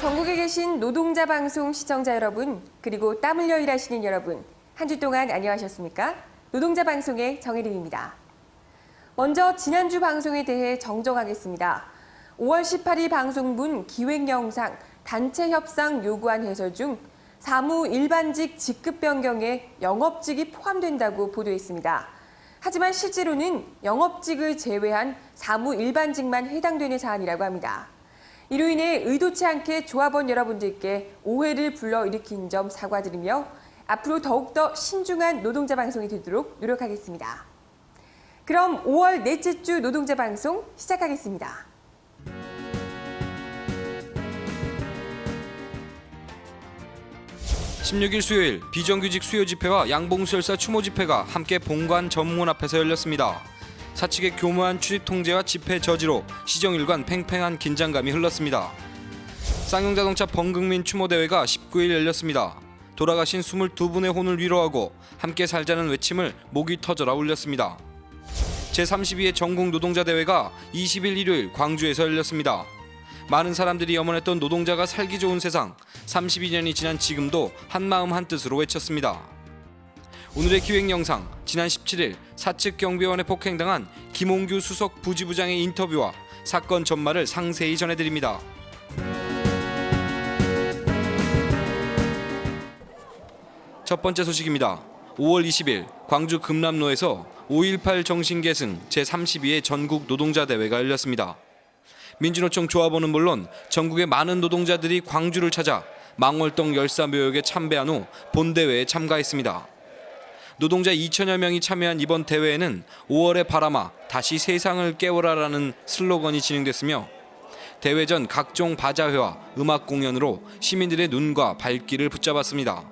전국에 계신 노동자 방송 시청자 여러분, 그리고 땀 흘려 일하시는 여러분, 한 주 동안 안녕하셨습니까? 노동자 방송의 정혜림입니다. 먼저 지난주 방송에 대해 정정하겠습니다. 5월 18일 방송분 기획 영상 단체 협상 요구안 해설 중 사무 일반직 직급 변경에 영업직이 포함된다고 보도했습니다. 하지만 실제로는 영업직을 제외한 사무 일반직만 해당되는 사안이라고 합니다. 이로 인해 의도치 않게 조합원 여러분들께 오해를 불러일으킨 점 사과드리며 앞으로 더욱더 신중한 노동자 방송이 되도록 노력하겠습니다. 그럼 5월 넷째 주 노동자 방송 시작하겠습니다. 16일 수요일 비정규직 수요 집회와 양봉수열사 추모 집회가 함께 본관 전문 앞에서 열렸습니다. 사측의 교묘한 출입 통제와 집회 저지로 시정일관 팽팽한 긴장감이 흘렀습니다. 쌍용자동차 범국민 추모 대회가 19일 열렸습니다. 돌아가신 22분의 혼을 위로하고 함께 살자는 외침을 목이 터져라 울렸습니다. 제32회 전국 노동자 대회가 20일 일요일 광주에서 열렸습니다. 많은 사람들이 염원했던 노동자가 살기 좋은 세상 32년이 지난 지금도 한마음 한뜻으로 외쳤습니다. 오늘의 기획 영상 지난 17일 사측 경비원에 폭행당한 김홍규 수석 부지부장의 인터뷰와 사건 전말을 상세히 전해드립니다. 첫 번째 소식입니다. 5월 20일 광주 금남로에서 5.18 정신계승 제32회 전국 노동자 대회가 열렸습니다. 민주노총 조합원은 물론 전국의 많은 노동자들이 광주를 찾아 망월동 열사묘역에 참배한 후 본대회에 참가했습니다. 노동자 2천여 명이 참여한 이번 대회에는 5월의 바람아 다시 세상을 깨워라라는 슬로건이 진행됐으며 대회 전 각종 바자회와 음악 공연으로 시민들의 눈과 발길을 붙잡았습니다.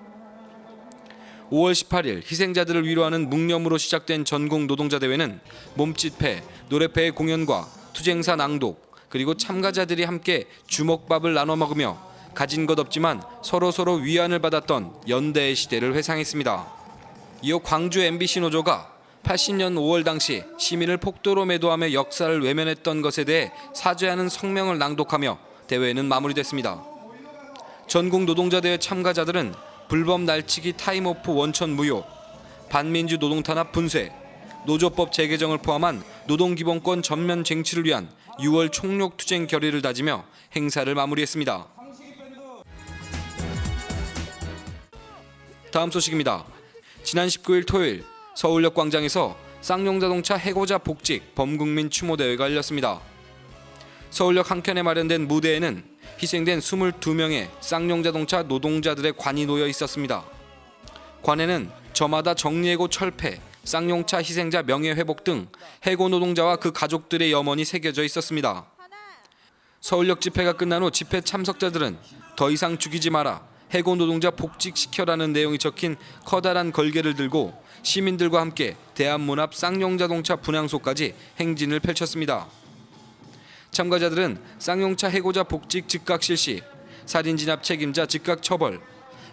5월 18일 희생자들을 위로하는 묵념으로 시작된 전국 노동자 대회는 몸짓회, 노래패의 공연과 투쟁사 낭독 그리고 참가자들이 함께 주먹밥을 나눠 먹으며 가진 것 없지만 서로 서로 위안을 받았던 연대의 시대를 회상했습니다. 이어 광주 MBC 노조가 80년 5월 당시 시민을 폭도로 매도하며 역사를 외면했던 것에 대해 사죄하는 성명을 낭독하며 대회는 마무리됐습니다. 전국 노동자 대회 참가자들은 불법 날치기 타임오프 원천 무효, 반민주 노동 탄압 분쇄, 노조법 재개정을 포함한 노동기본권 전면 쟁취를 위한 6월 총력 투쟁 결의를 다지며 행사를 마무리했습니다. 다음 소식입니다. 지난 19일 토요일 서울역 광장에서 쌍용자동차 해고자 복직 범국민 추모 대회가 열렸습니다. 서울역 한켠에 마련된 무대에는 희생된 22명의 쌍용자동차 노동자들의 관이 놓여 있었습니다. 관에는 저마다 정리해고 철폐, 쌍용차 희생자 명예회복 등 해고 노동자와 그 가족들의 염원이 새겨져 있었습니다. 서울역 집회가 끝난 후 집회 참석자들은 더 이상 죽이지 마라, 해고 노동자 복직시켜라는 내용이 적힌 커다란 걸개를 들고 시민들과 함께 대한문 앞 쌍용자동차 분향소까지 행진을 펼쳤습니다. 참가자들은 쌍용차 해고자 복직 즉각 실시, 살인 진압 책임자 즉각 처벌,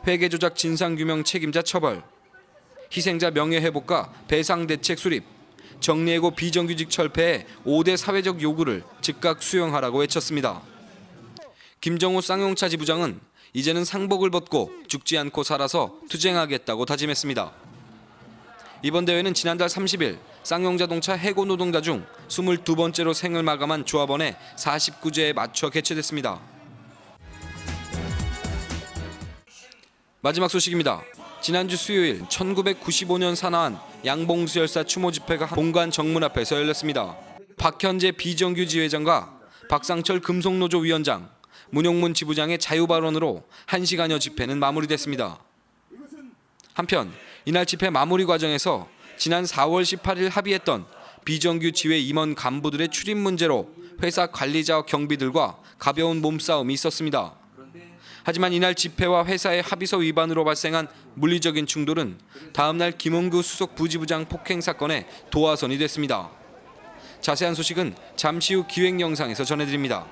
회계 조작 진상 규명 책임자 처벌, 희생자 명예 회복과 배상 대책 수립, 정리해고 비정규직 철폐의 5대 사회적 요구를 즉각 수용하라고 외쳤습니다. 김정우 쌍용차 지부장은 이제는 상복을 벗고 죽지 않고 살아서 투쟁하겠다고 다짐했습니다. 이번 대회는 지난달 30일 쌍용자동차 해고 노동자 중 22번째로 생을 마감한 조합원의 49제에 맞춰 개최됐습니다. 마지막 소식입니다. 지난주 수요일 1995년 산하한 양봉수 열사 추모 집회가 본관 정문 앞에서 열렸습니다. 박현재 비정규직 회장과 박상철 금속노조 위원장, 문용문 지부장의 자유 발언으로 1시간여 집회는 마무리됐습니다. 한편 이날 집회 마무리 과정에서 지난 4월 18일 합의했던 비정규 지회 임원 간부들의 출입 문제로 회사 관리자와 경비들과 가벼운 몸싸움이 있었습니다. 하지만 이날 집회와 회사의 합의서 위반으로 발생한 물리적인 충돌은 다음 날 김홍규 수석 부지부장 폭행 사건의 도화선이 됐습니다. 자세한 소식은 잠시 후 기획 영상에서 전해드립니다.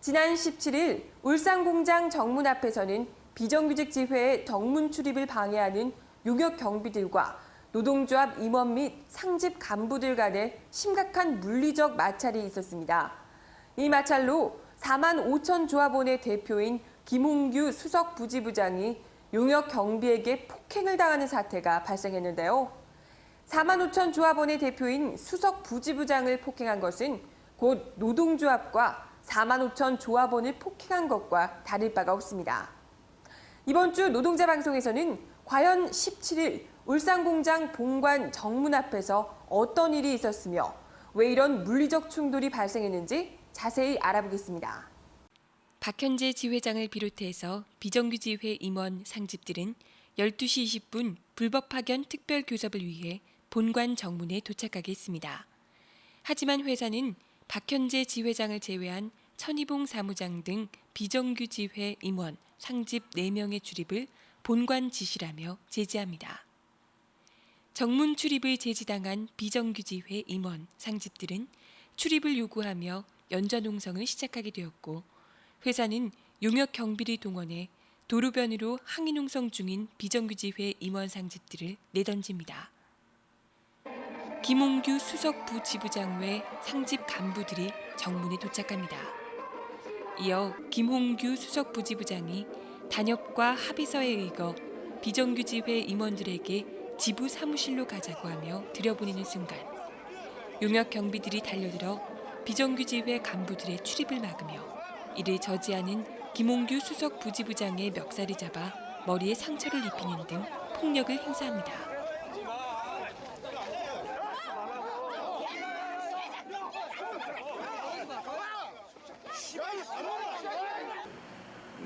지난 17일 울산공장 정문 앞에서는 비정규직 지회의 정문 출입을 방해하는 용역 경비들과 노동조합 임원 및 상집 간부들 간의 심각한 물리적 마찰이 있었습니다. 이 마찰로 4만 5천 조합원의 대표인 김홍규 수석 부지부장이 용역 경비에게 폭행을 당하는 사태가 발생했는데요. 4만 5천 조합원의 대표인 수석 부지부장을 폭행한 것은 곧 노동조합과 4만 5천 조합원을 폭행한 것과 다를 바가 없습니다. 이번 주 노동자 방송에서는 과연 17일 울산공장 본관 정문 앞에서 어떤 일이 있었으며 왜 이런 물리적 충돌이 발생했는지 자세히 알아보겠습니다. 박현재 지회장을 비롯해서 비정규지회 임원 상집들은 12시 20분 불법 파견 특별 교섭을 위해 본관 정문에 도착하게 했습니다. 하지만 회사는 박현재 지회장을 제외한 천희봉 사무장 등 비정규 지회 임원 상집 4명의 출입을 본관 지시라며 제지합니다. 정문 출입을 제지당한 비정규 지회 임원 상집들은 출입을 요구하며 연좌 농성을 시작하게 되었고 회사는 용역 경비를 동원해 도로변으로 항의 농성 중인 비정규 지회 임원 상집들을 내던집니다. 김홍규 수석부 지부장 외 상집 간부들이 정문에 도착합니다. 이어 김홍규 수석부 지부장이 단협과 합의서에 의거 비정규지회 임원들에게 지부 사무실로 가자고 하며 들여보내는 순간 용역 경비들이 달려들어 비정규지회 간부들의 출입을 막으며 이를 저지하는 김홍규 수석 부지부장의 멱살이 잡아 머리에 상처를 입히는 등 폭력을 행사합니다.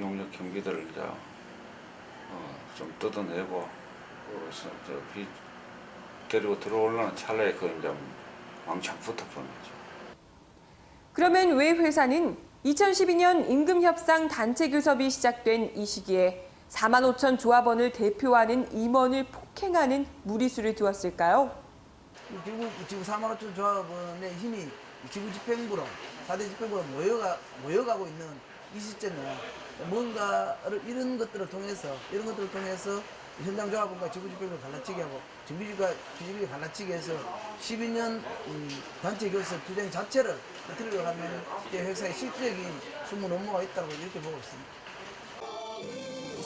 용역 경비들을 이제 어, 좀 뜯어내고 그래서 저비 데리고 들어오려는 찰나에 그 이제 왕창 붙어버린 거죠. 그러면 왜 회사는 2012년 임금 협상 단체 교섭이 시작된 이 시기에 4만 5천 조합원을 대표하는 임원을 폭행하는 무리수를 두었을까요? 이 지구 지구 3만 5천 조합원의 힘이 이 지구 집행부로 4대 집행부로 모여가 모여가고 있는 이 시점에 뭔가를 이런 것들을 통해서 이런 것들을 통해서 현장 조합원과 지구 집행부를 갈라치게 하고 정규직과 비정규직 갈라치게 해서 12년 음, 단체 교섭 투쟁 자체를 흐트리려 하면 이 회사의 실질적인 숨은 업무가 있다고 이렇게 보고 있습니다.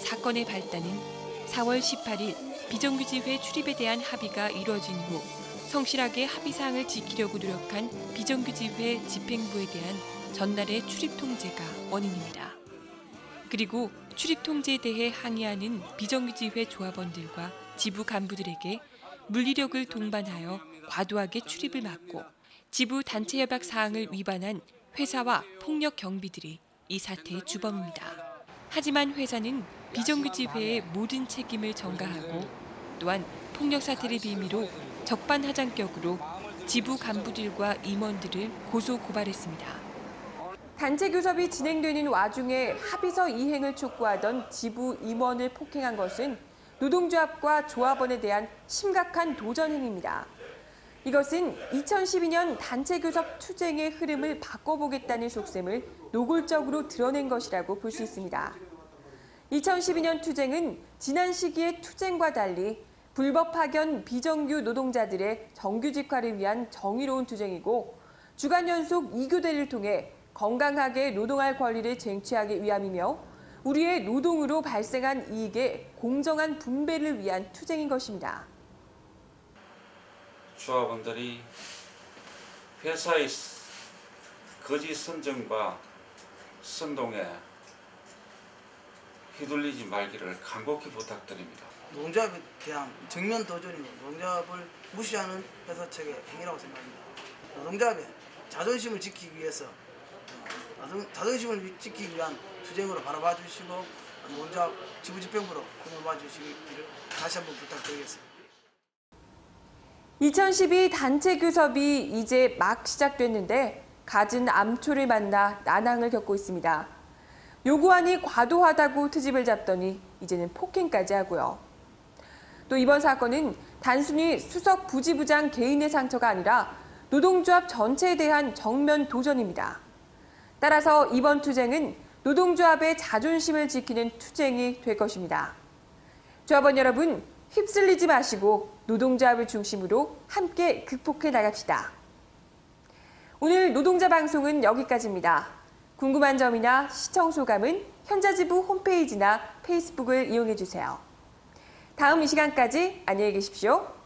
사건의 발단은 4월 18일 비정규직회 출입에 대한 합의가 이뤄진 후 성실하게 합의 사항을 지키려고 노력한 비정규직회 집행부에 대한 전날의 출입 통제가 원인입니다. 그리고 출입 통제에 대해 항의하는 비정규직회 조합원들과 지부 간부들에게 물리력을 동반하여 과도하게 출입을 막고 지부 단체 협약 사항을 위반한 회사와 폭력 경비들이 이 사태의 주범입니다. 하지만 회사는 비정규직회의 모든 책임을 전가하고 또한 폭력 사태를 빌미로 적반하장격으로 지부 간부들과 임원들을 고소 고발했습니다. 단체 교섭이 진행되는 와중에 합의서 이행을 촉구하던 지부 임원을 폭행한 것은 노동조합과 조합원에 대한 심각한 도전 행위입니다. 이것은 2012년 단체 교섭 투쟁의 흐름을 바꿔보겠다는 속셈을 노골적으로 드러낸 것이라고 볼 수 있습니다. 2012년 투쟁은 지난 시기의 투쟁과 달리 불법 파견 비정규 노동자들의 정규직화를 위한 정의로운 투쟁이고 주간 연속 2교대를 통해 건강하게 노동할 권리를 쟁취하기 위함이며 우리의 노동으로 발생한 이익의 공정한 분배를 위한 투쟁인 것입니다. 조합원들이 회사의 스- 거짓 선정과 선동에 휘둘리지 말기를 간곡히 부탁드립니다. 노동조합에 대한 정면 도전이고 노동조합을 무시하는 회사 측의 행위라고 생각합니다. 노동조합의 자존심을 지키기 위해서 자존 심을 위- 지키기 위한 투쟁으로 바라봐 주시고 노동조합 지부집행부로 공여봐 주시기를 다시 한번 부탁드리겠습니다. 2012 단체 교섭이 이제 막 시작됐는데 갖은 암초를 만나 난항을 겪고 있습니다. 요구안이 과도하다고 트집을 잡더니 이제는 폭행까지 하고요. 또 이번 사건은 단순히 수석 부지부장 개인의 상처가 아니라 노동조합 전체에 대한 정면 도전입니다. 따라서 이번 투쟁은 노동조합의 자존심을 지키는 투쟁이 될 것입니다. 조합원 여러분, 휩쓸리지 마시고 노동조합을 중심으로 함께 극복해 나갑시다. 오늘 노동자 방송은 여기까지입니다. 궁금한 점이나 시청 소감은 현자지부 홈페이지나 페이스북을 이용해 주세요. 다음 이 시간까지 안녕히 계십시오.